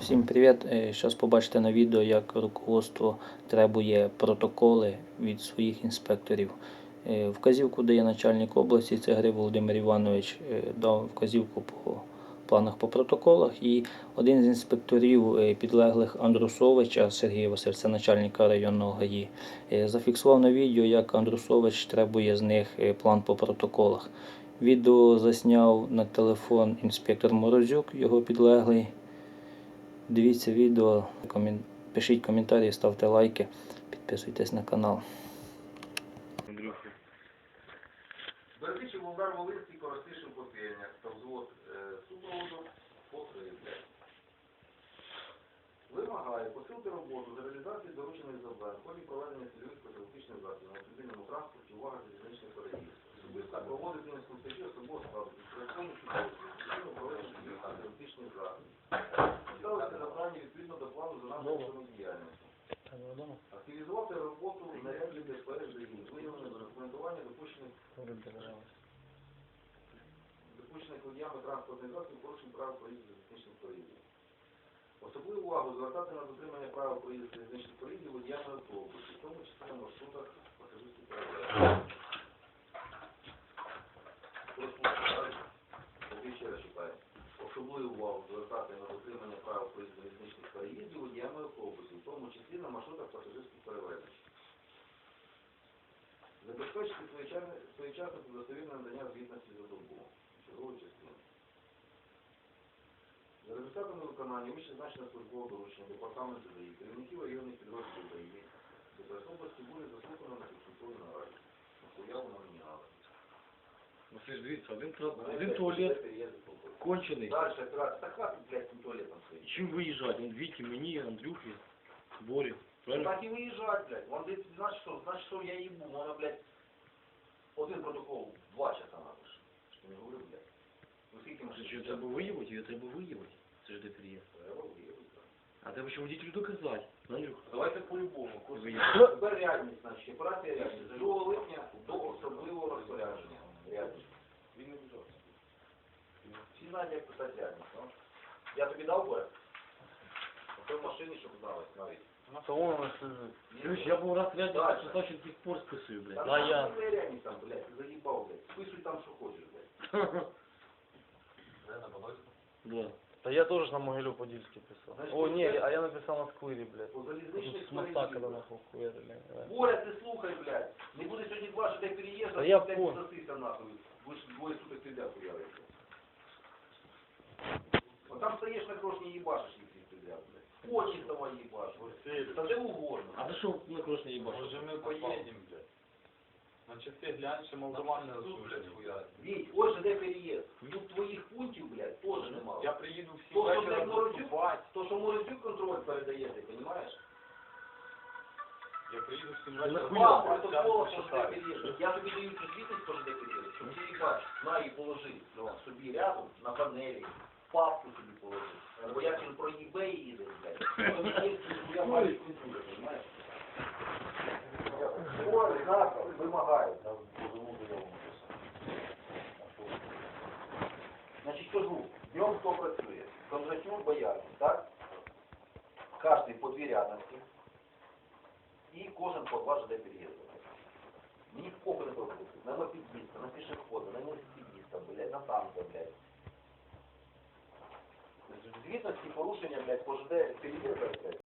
Всім привіт! Зараз побачите на відео, як руководство требує протоколи від своїх інспекторів. Е, Вказівку дає начальник області, це Гриб Володимир Іванович, е, дав вказівку по планах по протоколах. І один з інспекторів е, підлеглих Андрусовича Сергія Василь, це начальника районного ГАІ, е, зафіксував на відео, як Андрусович требує з них е, план по протоколах. Відео засняв на телефон інспектор Морозюк, його підлеглий. Дивіться відео, пишіть коментарі, ставте лайки, підписуйтесь на канал. Андрюхи. Бердичів Волдар Волинський, Коростишин Попільня та взвод е, супроводу покрити. Вимагає посилити роботу реалізації доручених завдань ході проведення цільових профілактичних заходів на транспорті, увага залізничних переїзд. Особисто проводити інструктажі наслідками. Активізувати роботу нарядів ДПС ДАІ, виявлення документування допущених допущених водіями транспортних засобів порушень прав проїзду залізничних переїздів. Особливу увагу звертати на дотримання права проїзду залізничних переїздів водіями автобусів, в тому числі на маршрутах пасажирських читаю. Особливу увагу звертати на дотримання права проїзду залізничних переїздів водіями автобусів, в тому числі на маршрутах пасажирських перевезень. Забезпечити своєчасне- та достовірне надання звітності за добу. Чергову частину. За результатами виконання вище значеного службового доручення департаменту ДАІ, керівників районних підрозділів ДАІ, ДПС області буде заслухано на підсумковій нараді. Уяву номіняли. Василь, дивіться, один, тра- один туалет кончений. Дальше. Так хватит, блядь, тем туалетом І стоит. чим виїжджати? Віті, мені, Андрюхі, Борі. Правильно? Так и выезжать, блядь. Он, блядь, значит что, значит что я ебу. Можно, блядь, один протокол два часа напишу. Что не говорю, блядь. Ну скільки машин? що, треба виявити, її треба виявити. Це ж де приїзд. Треба виявити, так. А треба ще водителю доказати. Андрюха. Давайте по-любому. курс. Виїзд. Тепер рядність, значить, операція рядність. З 2 липня до особливого розпорядження. Рядність. Він не біжав. Всі знають, як писати рядність. ну. Я тобі дав би? А то в машині, щоб знали навіть. То он Слушай, я був раз рядом, Дальше. що значить до сих пор списую, блядь. Там Да, я. там рядність там, блядь, ти заїбав, блядь. Списуй там, що хочеш, блядь. Да. Да я тоже на Могилю-Подільський писав. Знаєш, О, ні, блядь? а я написав на Склирі, блядь. По Тут залізничних з моста, коли переїздах. нахуй хуярили. Боря, ти слухай, блядь. Не буде сьогодні два, що ти переїзд, Та а я ти, блядь, понял. засися нахуй. Будеш двоє суток стріляти хуярити. Вот там стоишь на крошне ебашишь, если стрелять, блядь. Очень давай ебашь. Да где угодно. А за що на крошні їбаш? Може ми поїдемо, блядь. На часи глянь, що молдавани розслужать. Віть, ось же де переїзд. Тут твоїх пунктів, блядь, теж немало. Я приїду всі То, що, вечора блядь, Морозюк, виступати. то, що Морозюк контроль передає, ти розумієш? Я приїду всім Ну, вечора? Два протокола, що ж де переїзд. Я тобі даю цю звітність, що ж де переїзд. Щоб ти на і положи ну, собі рядом, на панелі, папку собі положи. Бо як він про eBay їде, блядь, не є, я маю культуру, розумієш? Ой, завтра вимагає. Значить, кажу, днем хто працює? Кондратюк, Боярин, так? Кожний по дві рядності. І кожен по два ЖД переїзду. Мені похуй на того на мотоциклиста, на пішохода, на велосипедиста, блядь, на танка, блядь. Звітності порушення, блядь, по ЖД переїзду, блядь.